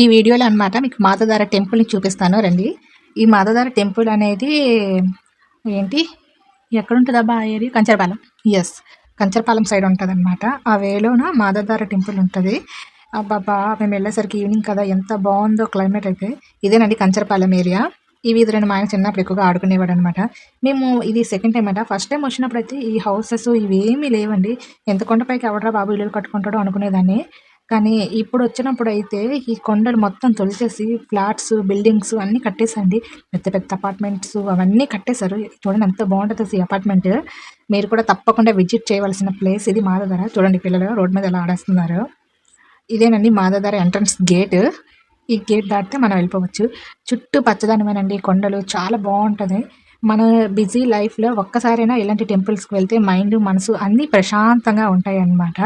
ఈ వీడియోలో అనమాట మీకు మాతధార టెంపుల్ని చూపిస్తాను రండి. ఈ మాతధార టెంపుల్ అనేది ఏంటి? ఎక్కడుంటుందబ్బా అబ్బా ఆ area? Kancharapalem. Yes Kancharapalem side ఉంటుంది అనమాట ఆ వేలోన మాతదార టెంపుల్ ఉంటుంది. అబ్బాబా మేము వెళ్ళేసరికి ఈవినింగ్ కదా ఎంత బాగుందో క్లైమేట్ అయితే. ఇదేనండి కంచరపాలెం ఏరియా ఈ వీధి రెండు మా ఆయన చిన్నప్పుడు ఎక్కువగా ఆడుకునేవాడు అనమాట మేము ఇది సెకండ్ టైం అంట. ఫస్ట్ టైం వచ్చినప్పుడు అయితే ఈ హౌసెస్ ఇవేమీ లేవండి. ఎంత కొండపైకి ఎవడరా బాబు ఇల్లు కట్టుకుంటాడో అనుకునేదాన్ని. కానీ ఇప్పుడు వచ్చినప్పుడు అయితే ఈ కొండలు మొత్తం తొలిచేసి ఫ్లాట్స్ బిల్డింగ్స్ అన్నీ కట్టేసండి పెద్ద పెద్ద అపార్ట్మెంట్స్ అవన్నీ కట్టేశారు. చూడండి ఎంత బాగుంటుంది ఈ అపార్ట్మెంట్. మీరు కూడా తప్పకుండా విజిట్ చేయవలసిన ప్లేస్ ఇది మాదధర చూడండి పిల్లలు రోడ్ మీద ఎలా ఆడేస్తున్నారు. ఇదేనండి మాదధర ఎంట్రన్స్ గేట్. ఈ గేట్ దాటితే మనం వెళ్ళిపోవచ్చు. చుట్టూ పచ్చదనమేనండి కొండలు. చాలా బాగుంటుంది. మన బిజీ లైఫ్లో ఒక్కసారైనా ఇలాంటి టెంపుల్స్కి వెళ్తే మైండ్ మనసు అన్నీ ప్రశాంతంగా ఉంటాయి అన్నమాట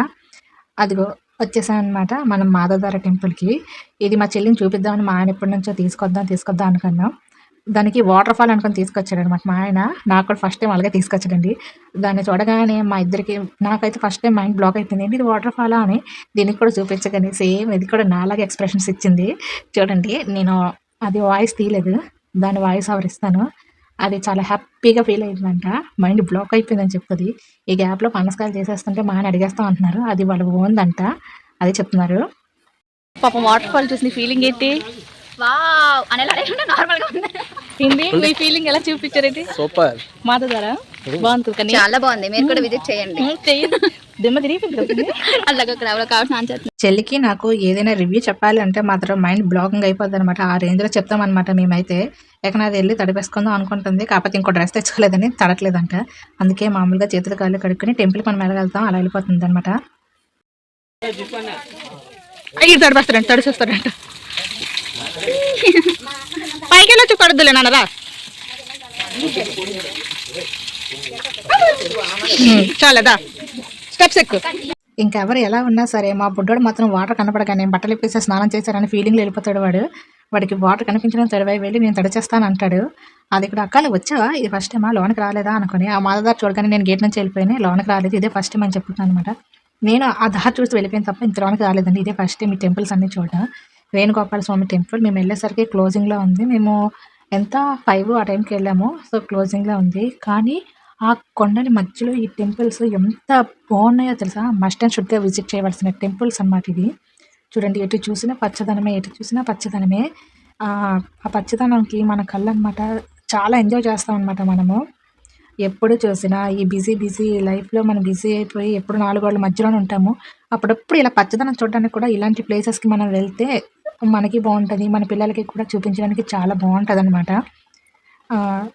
అదిగో అనమాట మనం మాధవధార టెంపుల్కి. ఇది మా చెల్లిని చూపిద్దామని మా ఆయన ఎప్పటి నుంచో తీసుకొద్దాం తీసుకొద్దాం అనుకున్నాం. దానికి వాటర్ ఫాల్ అనుకుని తీసుకొచ్చాడు అనమాట మా ఆయన. నాకు కూడా ఫస్ట్ టైం అలాగే తీసుకొచ్చాడండి. దాన్ని చూడగానే మా ఇద్దరికి నాకైతే ఫస్ట్ టైం మైండ్ బ్లాక్ అయిపోయింది. ఏంటి ఇది వాటర్ ఫాల్? అని దీనికి కూడా చూపించగానే సేమ్ ఇది కూడా నాలాగే ఎక్స్ప్రెషన్స్ ఇచ్చింది. చూడండి నేను అది వాయిస్ తీయలేదు. దాని వాయిస్ ఓవర్ ఇస్తాను. అది చాలా హ్యాపీగా ఫీల్ అయిందంట. మైండ్ బ్లాక్ అయిపోయిందని చెప్తుంది. ఈ గ్యాప్లో పనసకాయలు చేసేస్తుంటే మా ఆయన అడిగేస్తాం అంటున్నారు. అది వాళ్ళు ఓందంట అది చెప్తున్నారు. పాపం వాటర్ ఫాల్ చూసిన ఫీలింగ్ ఏంటి? వావ్ అనేలా నార్మల్గా ఉంది. ఏంటి మీ ఫీలింగ్ ఎలా చూపించారేంటి సూపర్ మాత ద్వారా బాగుంటుంది కానీ చాలా బాగుంది. మీరు కూడా విజిట్ చేయండి. దిమ్మ తిరిగిపోతుంది అలాగే ఇక్కడ ఎవరో కావాల్సిన ఆన్సర్ చెల్లికి నాకు ఏదైనా రివ్యూ చెప్పాలి అంటే మాత్రం మైండ్ బ్లాకింగ్ అయిపోద్ది అనమాట ఆ రేంజ్లో చెప్తామన్నమాట మేమైతే. ఎక్కడైనా వెళ్ళి తడిపేసుకుందాం అనుకుంటుంది. కాకపోతే ఇంకో డ్రెస్ తెచ్చుకోలేదని తడట్లేదంట. అందుకే మామూలుగా చేతులు కాళ్ళు కడుక్కొని టెంపుల్కి మనం వెళ్ళగలుగుతాం అలా వెళ్ళిపోతుంది అనమాట అయ్యి తడిసేస్తాడంట పైకి వెళ్ళొచ్చు పడద్దులే నాన్నరా చాలదా స్టెప్స్ ఎక్కువ ఇంకెవరు ఎలా ఉన్నా సరే మా బుడ్డోడు మాత్రం వాటర్ కనపడగానే బట్టలు ఇప్పేసి స్నానం చేశారని ఫీలింగ్లో వెళ్ళిపోతాడు వాడు. వాడికి వాటర్ కనిపించడం తడివై వెళ్ళి నేను తడిచేస్తాను అంటాడు. అది ఇక్కడ అక్కలు వచ్చావా? ఇది ఫస్ట్ టైమా? లోనికి రాలేదా? అనుకుని ఆ మాదదారు చూడగానే నేను గేట్ నుంచి వెళ్ళిపోయినా. లోనకి రాలేదు ఇదే ఫస్ట్ టైం అని చెప్తున్నాను అనమాట. నేను ఆ దారి చూసి వెళ్ళిపోయిన తప్ప ఇంత లోనకి రాలేదండి. ఇదే ఫస్ట్ టైం ఈ టెంపుల్స్ అన్ని చూడడం. వేణుగోపాల స్వామి టెంపుల్ మేము వెళ్ళేసరికి క్లోజింగ్లో ఉంది. మేము ఎంత ఫైవ్ ఆ టైంకి వెళ్ళాము సో క్లోజింగ్లో ఉంది. కానీ ఆ కొండని మధ్యలో ఈ టెంపుల్స్ ఎంత బాగున్నాయో తెలుసా? మస్ట్ అండ్ షుడ్గా విజిట్ చేయవలసిన టెంపుల్స్ అన్నమాట ఇది చూడండి ఎటు చూసినా పచ్చదనమే ఎటు చూసినా పచ్చదనమే. ఆ ఆ పచ్చదనంకి మన కళ్ళు అనమాట చాలా ఎంజాయ్ చేస్తాం అనమాట మనము. ఎప్పుడు చూసినా ఈ బిజీ బిజీ లైఫ్లో మనం బిజీ అయిపోయి ఎప్పుడు నాలుగు వాళ్ళ మధ్యలోనే ఉంటాము. అప్పుడప్పుడు ఇలా పచ్చదనం చూడడానికి కూడా ఇలాంటి ప్లేసెస్కి మనం వెళ్తే మనకి బాగుంటుంది మన పిల్లలకి కూడా చూపించడానికి చాలా బాగుంటుంది అనమాట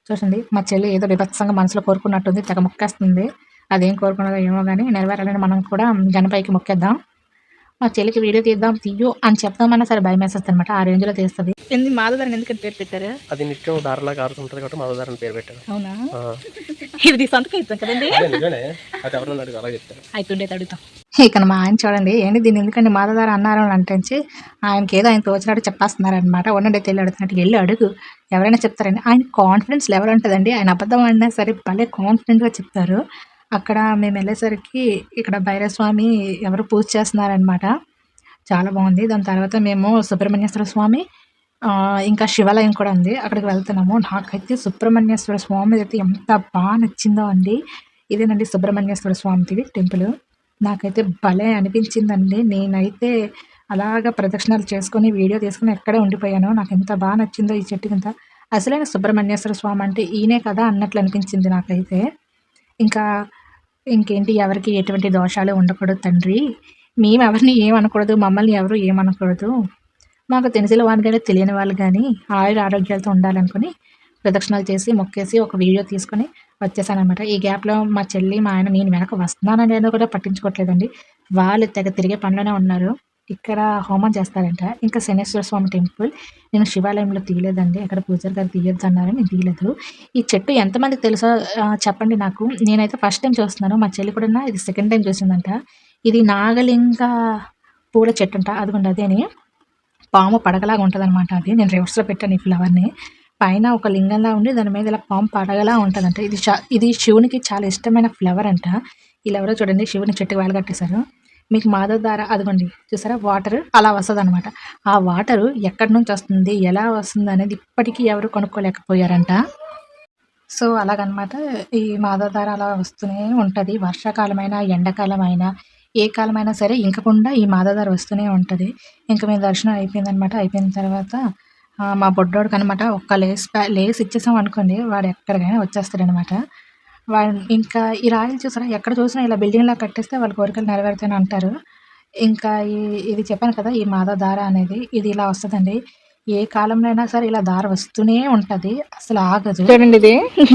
చూడండి మా చెల్లి ఏదో విభత్సంగా మనసులో కోరుకున్నట్టుంది తెగ మొక్కేస్తుంది. అదేం కోరుకున్నదో ఏమో కానీ నెరవేరాలని మనం కూడా గణపైకి మొక్కేద్దాం. మా చెల్లికి వీడియో తీద్దాం తీయు అని చెప్దామన్నా సరే భయం వేస్తుంది అనమాట ఆ రేంజ్లో తీస్తుంది. ఎందుకు మాధవదారిని ఎందుకని పేరు పెట్టారు? అది నిత్యం దారిలా కారుతుంటది కాబట్టి మధుదార్ అని పేరు పెట్టాను అవునా. ఇది సంతకం ఇస్తాం కదండి. అదే నిజమే. అది ఎవరన్నా అడుగు అలా చెప్తారు. అయితుండే అడుగుతాం. ఇక మా ఆయన చూడండి ఏంటి దీన్ని ఎందుకంటే మాదదార అన్నారు అని అంటే ఆయనకి ఏదో ఆయన తోచినట్టు చెప్పేస్తున్నారనమాట ఉండండి తెలియ అడుగుతున్నట్టు వెళ్ళి అడుగు ఎవరైనా చెప్తారండి? ఆయన కాన్ఫిడెన్స్ లెవెల్ ఉంటుందండి. ఆయన అబద్ధం అన్నా సరే భలే కాన్ఫిడెంట్గా చెప్తారు. అక్కడ మేము వెళ్ళేసరికి ఇక్కడ భైరస్వామి ఎవరు పూజ చేస్తున్నారనమాట చాలా బాగుంది. దాని తర్వాత మేము సుబ్రహ్మణ్యేశ్వర స్వామి ఇంకా శివాలయం కూడా ఉంది. అక్కడికి వెళ్తున్నాము. నాకైతే సుబ్రహ్మణ్యేశ్వర స్వామి అయితే ఎంత బాగా నచ్చిందో అండి. ఇదేనండి సుబ్రహ్మణ్యేశ్వర స్వామిది టెంపుల్. నాకైతే భలే అనిపించిందండి. నేనైతే అలాగ ప్రదక్షిణాలు చేసుకొని వీడియో తీసుకుని ఎక్కడే ఉండిపోయాను నాకు ఎంత బాగా నచ్చిందో ఈ చెట్టు కింద. అసలైన సుబ్రహ్మణ్యేశ్వర స్వామి అంటే ఈయనే కదా అన్నట్లు అనిపించింది నాకైతే. ఇంకా ఇంకేంటి ఎవరికి ఎటువంటి దోషాలు ఉండకూడదు తండ్రి. మేము ఎవరిని ఏమనకూడదు మమ్మల్ని ఎవరు ఏమనకూడదు. మాకు తెలిసిన వాళ్ళు కానీ తెలియని వాళ్ళు కానీ ఆయుర ఆరోగ్యాలతో ఉండాలనుకుని ప్రదక్షిణాలు చేసి మొక్కేసి ఒక వీడియో తీసుకొని వచ్చేసానమాట ఈ గ్యాప్లో మా చెల్లి మా ఆయన నేను వెనక వస్తున్నాననేది కూడా పట్టించుకోవట్లేదండి. వాళ్ళు తెగ తిరిగే పనిలోనే ఉన్నారు. ఇక్కడ హోమం చేస్తారంట. ఇంకా శనేశ్వర స్వామి టెంపుల్. నేను శివాలయంలో తీయలేదండి. అక్కడ పూజారి గారు తీయొద్దు అన్నారు నేను తీయలేదు. ఈ చెట్టు ఎంతమందికి తెలుసో చెప్పండి నాకు. నేనైతే ఫస్ట్ టైం చూస్తున్నాను. మా చెల్లి కూడా ఇది సెకండ్ టైం చూసిందంట. ఇది నాగలింగ పూల చెట్టు అంట. అదిగోండి అదేని పాము పడగలాగా ఉంటుంది అనమాట అది నేను రివర్స్లో పెట్టాను ఈ ఫ్లవర్ని. పైన ఒక లింగంలా ఉండి దాని మీద ఇలా పాము పడగలా ఉంటుందంట. ఇది ఇది శివునికి చాలా ఇష్టమైన ఫ్లవర్ అంట. ఇలా ఎవరో చూడండి శివుని చెట్టుకి వేలగట్టేశారు మీకు మాధవ దార అదిగోండి చూసారా? వాటర్ అలా వస్తుంది అనమాట ఆ వాటర్ ఎక్కడి నుంచి వస్తుంది ఎలా వస్తుంది అనేది ఇప్పటికీ ఎవరు కొనుక్కోలేకపోయారంట. సో అలాగనమాట ఈ మాదధార అలా వస్తూనే ఉంటుంది. వర్షాకాలమైనా ఎండాకాలమైనా ఏ కాలమైనా సరే ఇంకకుండా ఈ మాదధార వస్తూనే ఉంటుంది. ఇంకా మేము దర్శనం అయిపోయిందనమాట అయిపోయిన తర్వాత మా బొడ్డోడికి అనమాట ఒక్క లేస్ లేస్ ఇచ్చేసాం అనుకోండి వాడు ఎక్కడికైనా వచ్చేస్తాడనమాట. వాడు ఇంకా ఈ రాయలు చూసారా? ఎక్కడ చూసినా ఇలా బిల్డింగ్లా కట్టేస్తే వాళ్ళ కోరికలు నెరవేరుతాయని అంటారు. ఇంకా ఈ ఇది చెప్పాను కదా ఈ మాద దార అనేది ఇది ఇలా వస్తుందండి. ఏ కాలంలో అయినా సరే ఇలా దార వస్తూనే ఉంటుంది అసలు ఆగదు. చూడండి ఇది.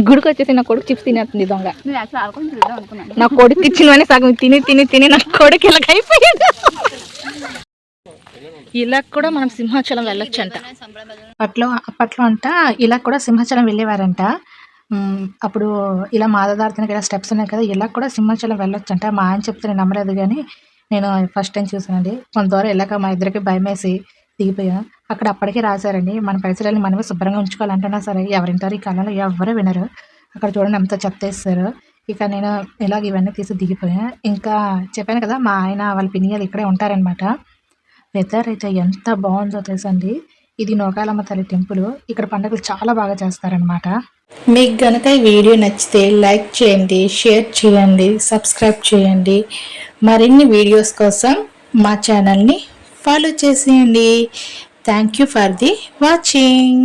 గుడికి వచ్చేసి నా కొడుకు చిప్స్ తినేస్తుంది దొంగ. నా కొడుకు ఇచ్చినవని సగం తిని తిని తిని నా కొడుకు ఇలాగ అయిపోయాడు ఇలా కూడా మనం సింహాచలం వెళ్ళొచ్చు అంట అప్పట్లో అప్పట్లో అంట ఇలా కూడా సింహాచలం వెళ్ళేవారంట. అప్పుడు ఇలా మాదదారతనికి ఇలా స్టెప్స్ ఉన్నాయి కదా ఇలా కూడా సింహాచలం వెళ్ళొచ్చంట. మా ఆయన చెప్తే నేను నమ్మలేదు కానీ నేను ఫస్ట్ టైం చూసానండి కొంత దూరం వెళ్ళాక మా ఇద్దరికి భయం వేసి అక్కడ అప్పటికే రాశారండి మన పరిసరాలను మనమే శుభ్రంగా ఉంచుకోవాలంటున్నా సరే ఎవరింటారు ఈ కాలంలో ఎవరు వినరు. అక్కడ చూడండి అంత చెప్తేస్తారు ఇక నేను ఇలాగ ఇవన్నీ తీసి దిగిపోయాను ఇంకా చెప్పాను కదా మా ఆయన వాళ్ళ పిన్నియాలు ఇక్కడే ఉంటారనమాట వెదర్ అయితే ఎంత బాగుందో తెలుసండి. ఇది నోకాలమ్మ తల్లి టెంపుల్. ఇక్కడ పండుగలు చాలా బాగా చేస్తారనమాట మీకు గనక ఈ వీడియో నచ్చితే లైక్ చేయండి షేర్ చేయండి సబ్స్క్రైబ్ చేయండి. మరిన్ని వీడియోస్ కోసం మా ఛానల్ని ఫాలో చేసేయండి. Thank you for the watching